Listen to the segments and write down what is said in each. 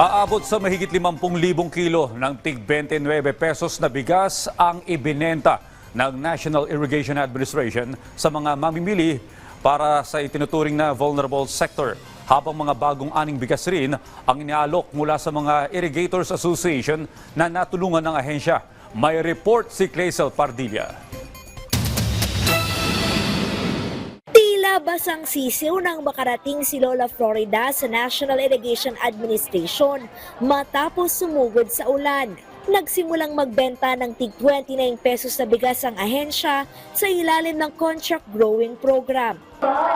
Aabot sa mahigit 50,000 kilo ng tig 29 pesos na bigas ang ibinenta ng National Irrigation Administration sa mga mamimili para sa itinuturing na vulnerable sector. Habang mga bagong aning bigas rin ang inialok mula sa mga Irrigators Association na natulungan ng ahensya. May report si Clazel Pardilla. Tila basang sisiw nang makarating si Lola Florida sa National Irrigation Administration matapos sumugod sa ulan. Nagsimulang magbenta ng tig 29 pesos na bigas ang ahensya sa ilalim ng contract growing program.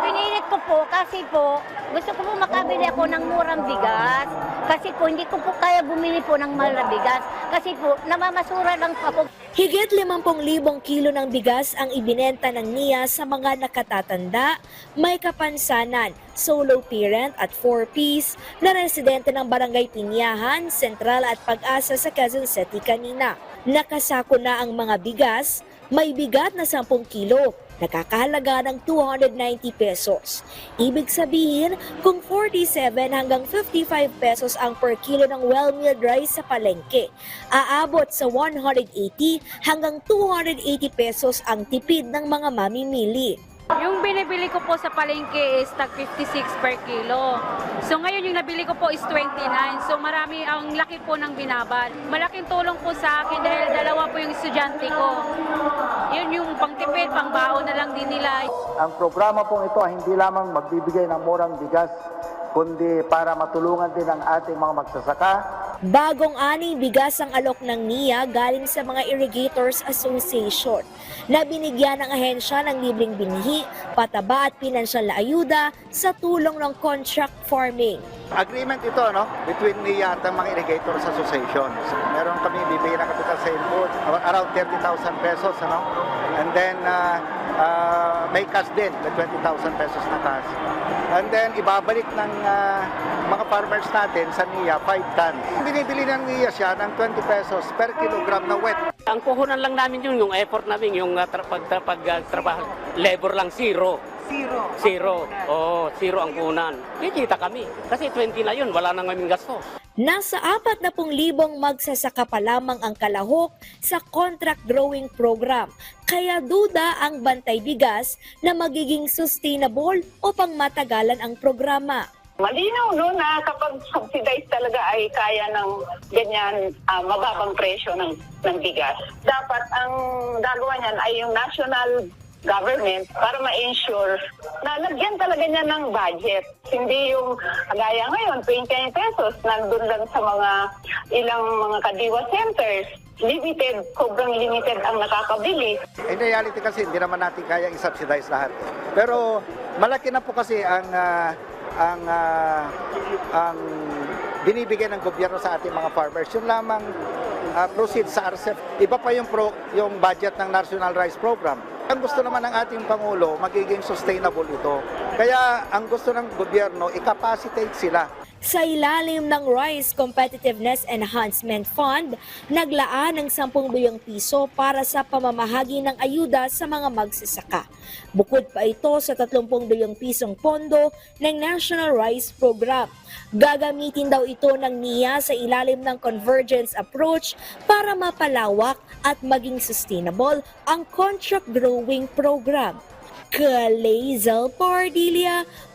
Pinilit ko po kasi po gusto ko po makabili ako ng murang bigas. Kasi po hindi ko po kaya bumili po ng mahal bigas. Kasi po namamasura lang po. Higit 50,000 kilo ng bigas ang ibinenta ng NIA sa mga nakatatanda, may kapansanan, solo parent at 4-piece na residente ng Barangay Pinyahan, Sentral at Pag-asa sa Quezon City kanina. Nakasako na ang mga bigas, may bigat na 10 kilo, nakakahalaga ng 290 pesos. Ibig sabihin, kung 47 hanggang 55 pesos ang per kilo ng well-milled rice sa palengke, aabot sa 180 hanggang 280 pesos ang tipid ng mga mamimili. Yung binibili ko po sa palengke is tag 56 per kilo. So ngayon yung nabili ko po is 29. So marami ang laki po ng binabad. Malaking tulong po sa akin dahil dalawa po yung estudyante ko. Yun yung pangtipid, pangbaon din nila. Ang programa pong ito ay hindi lamang magbibigay ng murang bigas, kundi para matulungan din ang ating mga magsasaka. Bagong aning bigas ang alok ng NIA galing sa mga Irrigators Association na binigyan ng ahensya ng libreng binhi, pataba at pinansyal na ayuda sa tulong ng contract farming. Agreement ito no, between NIA at ang mga Irrigators Association. So, meron kami bibigyan ng kapital sa input, around 30,000 pesos. Ano? And then uh, uh, may cash din, na 20,000 pesos na cash. And then ibabalik ng uh, mga farmers natin sa NIA 5 tons. Binibili ng NIA siya ng 20 pesos per kilogram na wet. Ang puhunan lang namin yun, yung effort namin, yung uh, tra- pag, tra- pag, uh, trabaho, labor lang zero. Zero? Zero. Oo, zero ang puhunan. Kikita kami. Kasi 20 na yun, wala nang kaming gasto. Nasa 40,000 magsasaka pa lamang ang kalahok sa contract growing program. Kaya duda ang bantay bigas na magiging sustainable o pangmatagalan ang programa. Malinaw no na kapag subsidized talaga ay kaya ng ganyan ah, mababang presyo ng, ng bigas. Dapat ang gagawa niyan ay yung national government para ma-ensure na lagyan talaga niya ng budget. Hindi yung gaya ngayon, 29 pesos, nandun lang sa mga ilang mga kadiwa centers. Limited, sobrang limited ang nakakabili. In reality kasi hindi naman natin kaya i-subsidize lahat. Pero malaki na po kasi ang ah, ang ah, ang binibigay ng gobyerno sa ating mga farmers. Yun lamang ah, proceed sa RCEP. Iba pa yung pro, yung budget ng National Rice Program. Ang gusto naman ng ating Pangulo, magiging sustainable ito. Kaya ang gusto ng gobyerno, i-capacitate sila Sa ilalim ng Rice Competitiveness Enhancement Fund, naglaan ng 10 bilyong piso para sa pamamahagi ng ayuda sa mga magsasaka. Bukod pa ito sa 30 bilyong pisong pondo ng National Rice Program. Gagamitin daw ito ng NIA sa ilalim ng convergence approach para mapalawak at maging sustainable ang contract growing program. Kalazel Pardilia